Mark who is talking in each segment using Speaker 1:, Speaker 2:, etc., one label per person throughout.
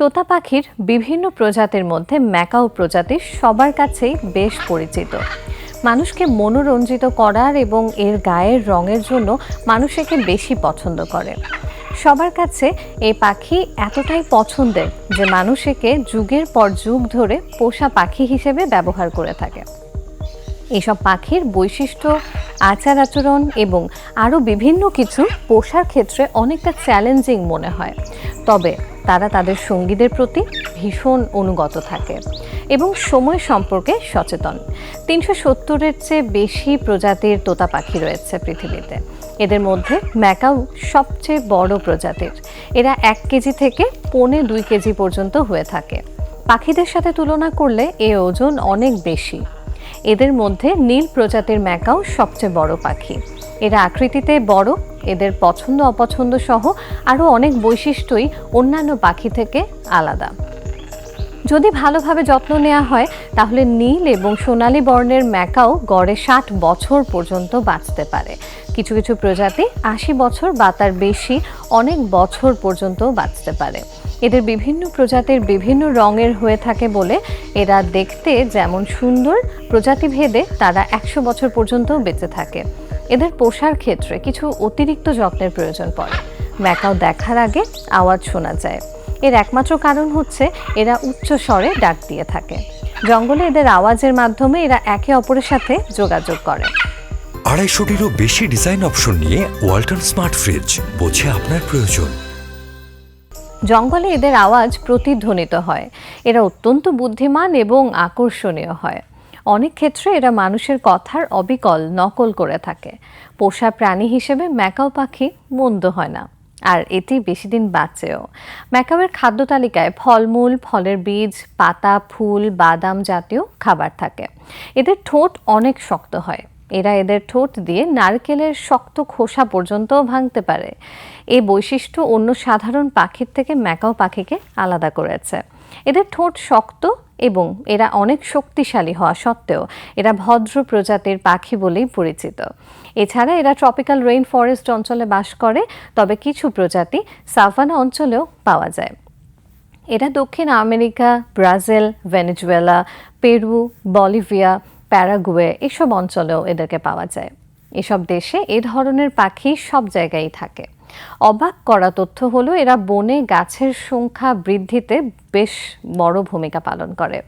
Speaker 1: তোতা পাখির বিভিন্ন প্রজাতির মধ্যে ম্যাকাও প্রজাতি সবার কাছেই বেশ পরিচিত। মানুষকে মনোরঞ্জিত করার এবং এর গায়ের রঙের জন্য মানুষ একে বেশি পছন্দ করে। সবার কাছে এই পাখি এতটাই পছন্দের যে মানুষ একে যুগের পর যুগ ধরে পোষা পাখি হিসেবে ব্যবহার করে থাকে। এসব পাখির বৈশিষ্ট্য, আচার আচরণ এবং আরও বিভিন্ন কিছু পোষার ক্ষেত্রে অনেকটা চ্যালেঞ্জিং মনে হয়। তবে তারা তাদের সঙ্গীদের প্রতি ভীষণ অনুগত থাকে এবং সময় সম্পর্কে সচেতন। তিনশো সত্তরের চেয়ে বেশি প্রজাতির তোতা পাখি রয়েছে পৃথিবীতে। এদের মধ্যে ম্যাকাউ সবচেয়ে বড় প্রজাতির। এরা এক কেজি থেকে পৌনে দুই কেজি পর্যন্ত হয়ে থাকে। পাখিদের সাথে তুলনা করলে এ ওজন অনেক বেশি। এদের মধ্যে নীল প্রজাতির ম্যাকাও সবচেয়ে বড় পাখি। এরা আকৃতিতে বড়, এদের পছন্দ অপছন্দ সহ আরও অনেক বৈশিষ্ট্যই অন্যান্য পাখি থেকে আলাদা। যদি ভালোভাবে যত্ন নেওয়া হয়, তাহলে নীল এবং সোনালী বর্ণের ম্যাকাও গড়ে ষাট বছর পর্যন্ত বাঁচতে পারে। কিছু কিছু প্রজাতি আশি বছর বা তার বেশি অনেক বছর পর্যন্ত বাঁচতে পারে। এদের বিভিন্ন প্রজাতির বিভিন্ন রঙের হয়ে থাকে বলে এরা দেখতে যেমন সুন্দর, প্রজাতিভেদে তারা একশো বছর পর্যন্ত বেঁচে থাকে। এদের পোষার ক্ষেত্রে কিছু অতিরিক্ত যত্নের প্রয়োজন পড়ে। ম্যাকাও দেখার আগে আওয়াজ শোনা যায়। এর একমাত্র কারণ হচ্ছে এরা উচ্চ স্বরে ডাক দিয়ে থাকে। জঙ্গলে এদের আওয়াজের মাধ্যমে এরা একে অপরের সাথে যোগাযোগ করে।
Speaker 2: আড়াইশোটিরও বেশি ডিজাইন অপশন নিয়ে ওয়াল্টন স্মার্ট ফ্রিজ বোঝে আপনার প্রয়োজন।
Speaker 1: জঙ্গলে এদের আওয়াজ প্রতিধ্বনিত হয়। এরা অত্যন্ত বুদ্ধিমান এবং আকর্ষণীয় হয়। অনেক ক্ষেত্রে এরা মানুষের কথার অবিকল নকল করে থাকে। পোষা প্রাণী হিসেবে ম্যাকাও পাখি মন্দ হয় না, আর এটি বেশি দিন বাঁচেও। ম্যাকাওয়ের খাদ্য তালিকায় ফলমূল, ফলের বীজ, পাতা, ফুল, বাদাম জাতীয় খাবার থাকে। এদের ঠোঁট অনেক শক্ত হয়। এরা এদের ঠোঁট দিয়ে নারকেলের শক্ত খোসা পর্যন্ত ভাঙতে পারে। এই বৈশিষ্ট্য অন্য সাধারণ পাখির থেকে ম্যাকাও পাখিকে আলাদা করেছে। এদের ঠোঁট শক্ত এবং এরা অনেক শক্তিশালী হওয়া সত্ত্বেও এরা ভদ্র প্রজাতির পাখি বলেই পরিচিত। এছাড়া এরা ট্রপিক্যাল রেইন ফরেস্ট অঞ্চলে বাস করে, তবে কিছু প্রজাতি সাভানা অঞ্চলেও পাওয়া যায়। এরা দক্ষিণ America, Brazil, Venezuela, Peru, Bolivia Paraguay, এসব অঞ্চলেও এদেরকে পাওয়া যায়। এসব দেশে এ ধরনের পাখি সব জায়গায় থাকে। অবাক করা তথ্য হলো, এরা বনে গাছের সংখ্যা বৃদ্ধিতে বেশ বড় ভূমিকা পালন করে।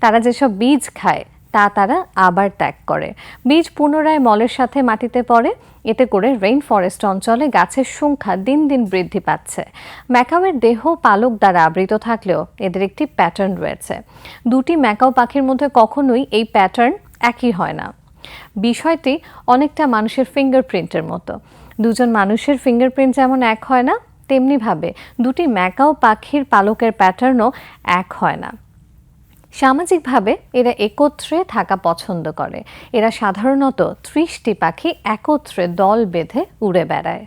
Speaker 1: তারা যেসব বীজ খায়, তা তারা আবার ত্যাগ করে। বীজ পুনরায় মলের সাথে মাটিতে পড়ে, এতে করে রেইন ফরেস্ট অঞ্চলে গাছের সংখ্যা দিন দিন বৃদ্ধি পাচ্ছে। ম্যাকাওয়ের দেহ পালক দ্বারা আবৃত থাকলেও এদের একটি প্যাটার্ন রয়েছে। দুটি ম্যাকাও পাখির মধ্যে কখনোই এই প্যাটার্ন একই হয় না। বিষয়টি অনেকটা মানুষের ফিঙ্গারপ্রিন্টের মতো। দুজন মানুষের ফিঙ্গারপ্রিন্ট যেমন এক হয় না, তেমনিভাবে দুটি ম্যাকাও পাখির পালকের প্যাটার্নও এক হয় না। সামাজিকভাবে এরা একত্রে থাকা পছন্দ করে। এরা সাধারণত ত্রিশটি পাখি একত্রে দল বেঁধে উড়ে বেড়ায়।